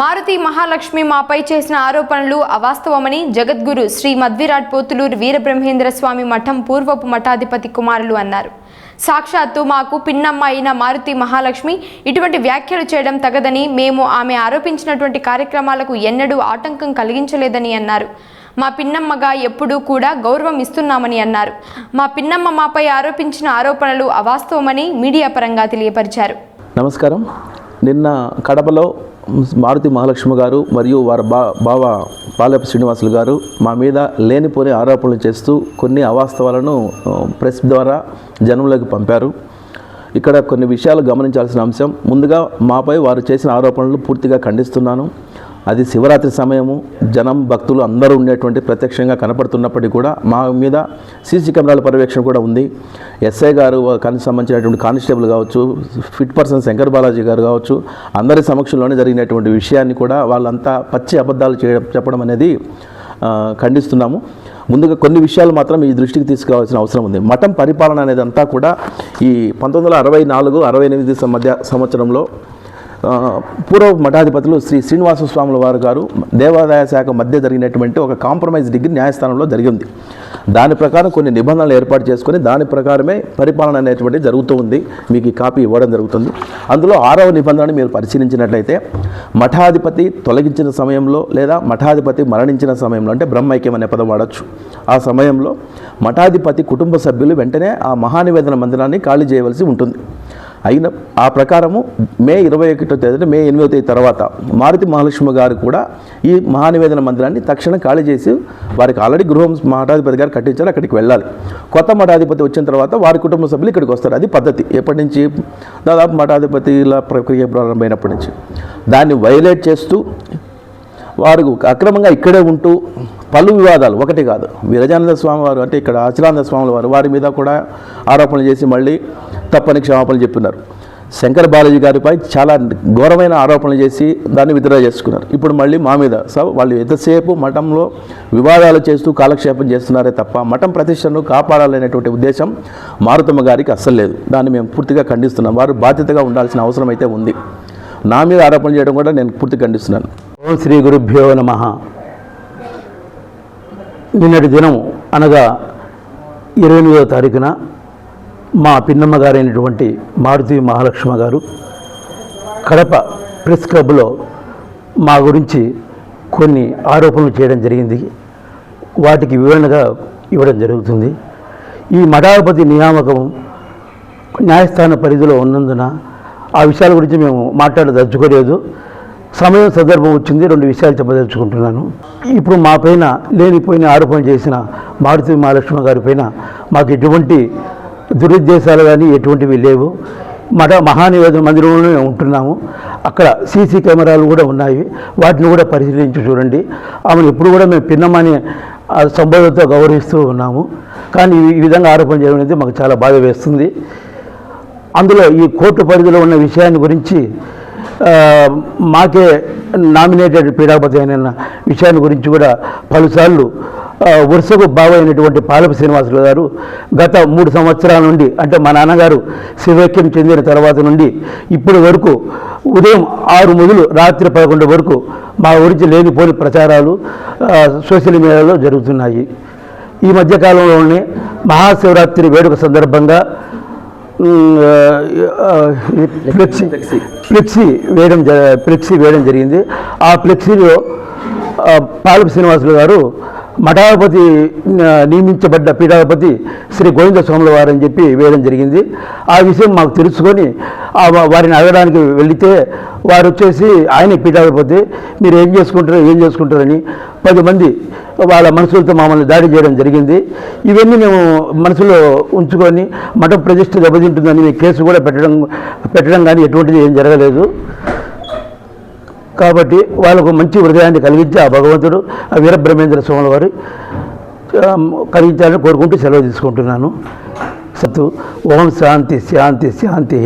మారుతి మహాలక్ష్మి మాపై చేసిన ఆరోపణలు అవాస్తవమని జగద్గురు శ్రీ మధ్విరాట్ పోతులూరు వీరబ్రహ్మేంద్ర స్వామి మఠం పూర్వపు మఠాధిపతి కుమారులు అన్నారు. సాక్షాత్తు మాకు పిన్నమ్మ అయిన మారుతి మహాలక్ష్మి ఇటువంటి వ్యాఖ్యలు చేయడం తగదని మేము ఆమె ఆరోపించినటువంటి కార్యక్రమాలకు ఎన్నడూ ఆటంకం కలిగించలేదని అన్నారు. మా పిన్నమ్మగా ఎప్పుడూ కూడా గౌరవం ఇస్తున్నామని అన్నారు. మా పిన్నమ్మ మాపై ఆరోపించిన ఆరోపణలు అవాస్తవమని మీడియా పరంగా తెలియపరిచారు. నమస్కారం. నిన్న కడపలో మారుతి మహాలక్ష్మి గారు మరియు వారి బా బావ పాలెపు శ్రీనివాసులు గారు మా మీద లేనిపోని ఆరోపణలు చేస్తూ కొన్ని అవాస్తవాలను ప్రెస్ ద్వారా జనంలోకి పంపారు. ఇక్కడ కొన్ని విషయాలు గమనించాల్సిన అంశం ముందుగా మాపై వారు చేసిన ఆరోపణలు పూర్తిగా ఖండిస్తున్నాను. అది శివరాత్రి సమయము జనం భక్తులు అందరూ ఉండేటువంటి ప్రత్యక్షంగా కనపడుతున్నప్పటికీ కూడా మా మీద సీసీ కెమెరాల పర్యవేక్షణ కూడా ఉంది. ఎస్ఐ గారు కానీ సంబంధించినటువంటి కానిస్టేబుల్ కావచ్చు ఫిట్ పర్సన్ శంకర్ బాలాజీ గారు కావచ్చు అందరి సమక్షంలోనే జరిగినటువంటి విషయాన్ని కూడా వాళ్ళంతా పచ్చి అబద్ధాలు చేయడం చెప్పడం అనేది ఖండిస్తున్నాము. ముందుగా కొన్ని విషయాలు మాత్రం ఈ దృష్టికి తీసుకురావాల్సిన అవసరం ఉంది. మఠం పరిపాలన అనేది అంతా కూడా ఈ పంతొమ్మిది వందల అరవై నాలుగు అరవై ఎనిమిది మధ్య సంవత్సరంలో పూర్వ మఠాధిపతులు శ్రీ శ్రీనివాస స్వాముల వారు గారు దేవాదాయ శాఖ మధ్య జరిగినటువంటి ఒక కాంప్రమైజ్ డిగ్రీ న్యాయస్థానంలో జరిగింది. దాని ప్రకారం కొన్ని నిబంధనలు ఏర్పాటు చేసుకొని దాని ప్రకారమే పరిపాలన అనేటువంటి జరుగుతూ ఉంది. మీకు ఈ కాపీ ఇవ్వడం జరుగుతుంది. అందులో ఆరవ నిబంధనని మీరు పరిశీలించినట్లయితే మఠాధిపతి తొలగించిన సమయంలో లేదా మఠాధిపతి మరణించిన సమయంలో అంటే బ్రహ్మైక్యం అనే పదం వాడచ్చు. ఆ సమయంలో మఠాధిపతి కుటుంబ సభ్యులు వెంటనే ఆ మహానివేదన మందిరాన్ని ఖాళీ చేయవలసి ఉంటుంది. అయిన ఆ ప్రకారము మే ఇరవై ఒకటో తేదీ మే ఎనిమిదో తేదీ తర్వాత మారుతి మహాలక్ష్మి గారు కూడా ఈ మహానివేదన మందిరాన్ని తక్షణం ఖాళీ చేసి వారికి ఆల్రెడీ గృహం మఠాధిపతి గారు కట్టించారు అక్కడికి వెళ్ళాలి. కొత్త మఠాధిపతి వచ్చిన తర్వాత వారి కుటుంబ సభ్యులు ఇక్కడికి వస్తారు. అది పద్ధతి. ఎప్పటి నుంచి? దాదాపు మఠాధిపతిల ప్రక్రియ ప్రారంభమైనప్పటి నుంచి. దాన్ని వైలేట్ చేస్తూ వారు అక్రమంగా ఇక్కడే ఉంటూ పలు వివాదాలు. ఒకటి కాదు విరజానంద స్వామి వారు అంటే ఇక్కడ అచలానంద స్వామి వారు వారి మీద కూడా ఆరోపణలు చేసి మళ్ళీ తప్పని క్షమాపణలు చెప్పినారు శంకర్ బాలాజీ గారిపై చాలా ఘోరమైన ఆరోపణలు చేసి దాన్ని విత్డ్రా చేసుకున్నారు. ఇప్పుడు మళ్ళీ మా మీద సో వాళ్ళు ఎంతసేపు మఠంలో వివాదాలు చేస్తూ కాలక్షేపం చేస్తున్నారే తప్ప మఠం ప్రతిష్టను కాపాడాలనేటువంటి ఉద్దేశం మారుతమ్మ గారికి అస్సలు లేదు. దాన్ని మేము పూర్తిగా ఖండిస్తున్నాం. వారు బాధ్యతగా ఉండాల్సిన అవసరం అయితే ఉంది. నా మీద ఆరోపణలు చేయడం కూడా నేను పూర్తి ఖండిస్తున్నాను. ఓం శ్రీ గురుభ్యో నమ. నిన్నటి దినం అనగా ఇరవై ఎనిమిదవ తారీఖున మా పిన్నమ్మ గారైనటువంటి మారుతి మహాలక్ష్మ గారు కడప ప్రెస్ క్లబ్లో మా గురించి కొన్ని ఆరోపణలు చేయడం జరిగింది. వాటికి వివరణగా ఇవ్వడం జరుగుతుంది. ఈ మఠాధిపతి నియామకం న్యాయస్థాన పరిధిలో ఉన్నందున ఆ విషయాల గురించి మేము మాట్లాడదలుచుకోలేదు. సమయం సందర్భం వచ్చింది. రెండు విషయాలు చెప్పదలుచుకుంటున్నాను. ఇప్పుడు మా పైన లేనిపోయిన ఆరోపణ చేసిన మారుతి మహాలక్ష్మి గారి పైన మాకు ఎటువంటి దురుద్దేశాలు కానీ ఎటువంటివి లేవు. మఠ మహానివేదన మందిరంలోనే ఉంటున్నాము. అక్కడ సీసీ కెమెరాలు కూడా ఉన్నాయి. వాటిని కూడా పరిశీలించి చూడండి. ఆమెను ఎప్పుడు కూడా మేము పిన్నమని సంబోధంతో గౌరవిస్తూ ఉన్నాము. కానీ ఈ- విధంగా ఆరోపణ చేయడం అనేది మాకు చాలా బాధ వేస్తుంది. అందులో ఈ కోర్టు పరిధిలో ఉన్న విషయాన్ని గురించి మాకే నామినేటెడ్ పీఠాపతి అయిన విషయాన్ని గురించి కూడా పలుసార్లు వరుసకు బావైనటువంటి పాలపు శ్రీనివాసులు గారు గత మూడు సంవత్సరాల నుండి అంటే మా నాన్నగారు శివైక్యం చెందిన తర్వాత నుండి ఇప్పటి వరకు ఉదయం ఆరు మొదలు రాత్రి పదకొండు వరకు మా గురించి లేనిపోని ప్రచారాలు సోషల్ మీడియాలో జరుగుతున్నాయి. ఈ మధ్యకాలంలోనే మహాశివరాత్రి వేడుక సందర్భంగా ఫ్లెక్సీ ఫ్లెక్సీ వేయడం ఫ్లెక్సీ వేయడం జరిగింది. ఆ ఫ్లెక్సీలో పాలపు శ్రీనివాసులు గారు మఠాధిపతి నియమించబడ్డ పీఠాధిపతి శ్రీ గోవింద స్వాముల వారు అని చెప్పి వేయడం జరిగింది. ఆ విషయం మాకు తెలుసుకొని వారిని అడగడానికి వెళితే వారు వచ్చేసి ఆయన పీఠాధిపతి. మీరు ఏం చేసుకుంటారు ఏం చేసుకుంటారని పది మంది వాళ్ళ మనసులతో మమ్మల్ని దాడి చేయడం జరిగింది. ఇవన్నీ మేము మనసులో ఉంచుకొని మఠం ప్రతిష్ట దెబ్బతింటుందని కేసు కూడా పెట్టడం పెట్టడం కానీ ఎటువంటిది ఏం జరగలేదు. కాబట్టి వాళ్ళకు మంచి హృదయాన్ని కలిగించి ఆ భగవంతుడు ఆ వీరబ్రహ్మేంద్ర స్వామి వారి కలిగించాలని కోరుకుంటూ సెలవు తీసుకుంటున్నాను. సత్తు. ఓం శాంతి శాంతి శాంతి.